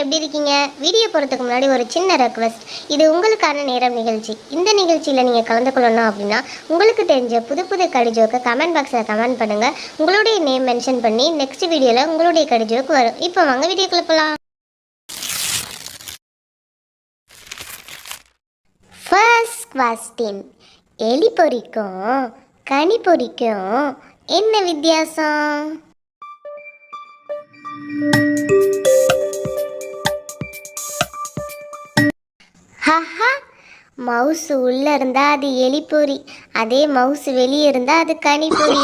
எப்படி இருக்கீங்க? வீடியோ போகிறதுக்கு முன்னாடி ஒரு சின்ன ரெக்வஸ்ட் இது உங்களுக்கான நேரம் நிகழ்ச்சி. இந்த நிகழ்ச்சியில் நீங்கள் கலந்து கொள்ளணும் அப்படின்னா உங்களுக்கு தெரிஞ்ச புது புது கடிஜோக்கு கமெண்ட் பாக்ஸில் கமெண்ட் பண்ணுங்கள் உங்களுடைய நேம் மென்ஷன் பண்ணி நெக்ஸ்ட் வீடியோவில் உங்களுடைய கடிஜோக்கு வரும். இப்போ வாங்க வீடியோக்குள்ள போகலாம் ஃபர்ஸ்ட் கொஸ்டின் எலி பொறிக்கும் கனி பொறிக்கும் என்ன வித்தியாசம்? ஹஹா மவுஸ் உள்ள இருந்தா அது எலிப்பொறி அதே மவுஸ் வெளியே இருந்தா அது கனிப்பொறி.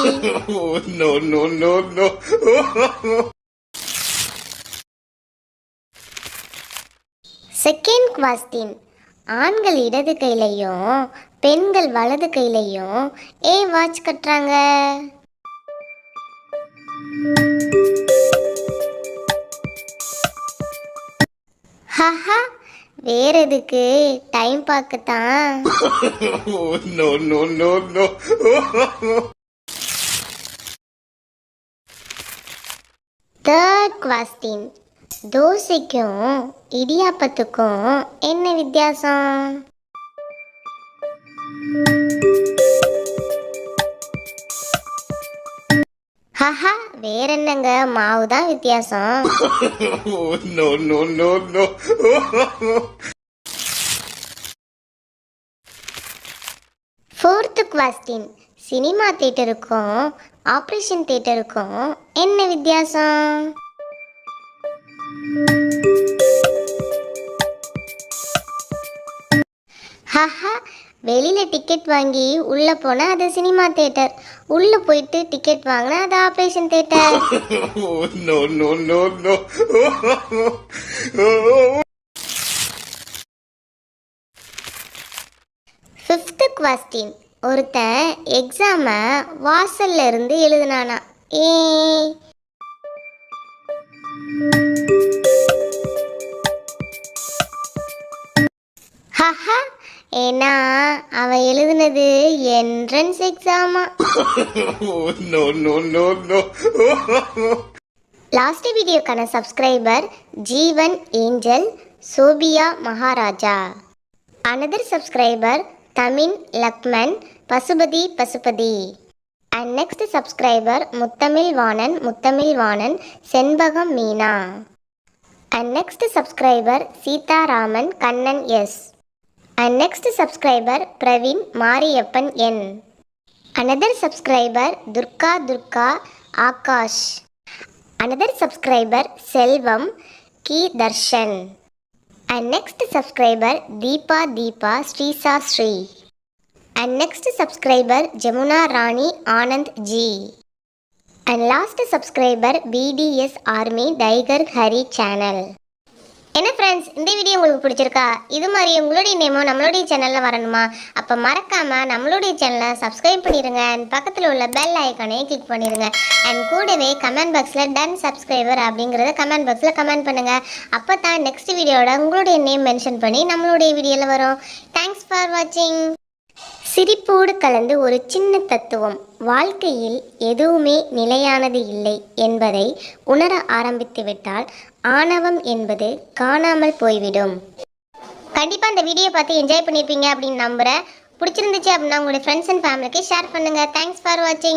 செகண்ட் கொஸ்டின் ஆண்கள் இடது கையிலையும் பெண்கள் வலது கையிலையும் ஏ வாட்ச் கட்டுறாங்க? ஹஹா வேற எதுக்கு? டைம் பார்க்கத்தான். Oh, தேர்ட் கொஸ்டின் தோசைக்கும் இடியாப்பத்துக்கும் என்ன வித்தியாசம்? ஹஹா வேற என்னங்க? மாவு தான் வித்தியாசம். No, no, no, no. Fourth question cinema தேட்டருக்கும் operation தேட்டருக்கும் என்ன வித்தியாசம்? ஹஹா வெளியில டிக்கெட் வாங்கி உள்ள போனா அது சினிமா தேட்டர் உள்ள போயிட்டு டிக்கெட் வாங்கினா அது ஆப்ரேஷன் தேட்டர். ஃபிஃப்த்து கொஸ்டின் ஒருத்தன் எக்ஸாமை வாசல்ல இருந்து எழுதுனானா? ஏ. ஹஹா. ஏன்னா அவன் எழுதுனது என்ட்ரன்ஸ் எக்ஸாமா. லாஸ்ட் வீடியோக்கான subscriber Jeevan Angel Sophia Maharaja. Another subscriber Thamin Lakman Pasupathi Pasupathi. And next subscriber Muthamizh Vanan Muthamizh Vanan Shenbagam Meena. And next subscriber Seetharaman Kannan S. And next subscriber Praveen Mariappan N another subscriber Durga Durga Akash another subscriber Selvam Ki Darshan and next subscriber Deepa Deepa Sreesha Sri and next subscriber Jamuna Rani Anand ji and last subscriber BTS army tiger Hari channel என்ன friends இந்த video உங்களுக்கு பிடிச்சிருக்கா? இது மாதிரி உங்களுடைய நேமும் நம்மளுடைய சேனலில் வரணுமா? அப்போ மறக்காமல் நம்மளுடைய சேனலை சப்ஸ்கிரைப் பண்ணிடுங்க அண்ட் பக்கத்தில் உள்ள பெல் ஐக்கானையும் கிளிக் பண்ணிடுங்க அண்ட் கூடவே கமெண்ட் பாக்ஸில் டன் சப்ஸ்கிரைபர் அப்படிங்கிறத கமெண்ட் பாக்ஸில் கமெண்ட் பண்ணுங்கள் அப்போ தான் நெக்ஸ்ட் வீடியோட உங்களுடைய நேம் மென்ஷன் பண்ணி நம்மளுடைய வீடியோவில் வரும். தேங்க்ஸ் ஃபார் வாட்சிங் சிரிப்போடு கலந்து ஒரு சின்ன தத்துவம். வாழ்க்கையில் எதுவுமே நிலையானது இல்லை என்பதை உணர ஆரம்பித்துவிட்டால் ஆணவம் என்பது காணாமல் போய்விடும். கண்டிப்பாக இந்த வீடியோ பார்த்து என்ஜாய் பண்ணியிருப்பீங்க அப்படின்னு நம்புகிறேன் பிடிச்சிருந்துச்சு அப்படின்னா உங்களுடைய ஃப்ரெண்ட்ஸ் அண்ட் ஃபேமிலிக்கு ஷேர் பண்ணுங்கள் தேங்க்ஸ் ஃபார் வாட்சிங்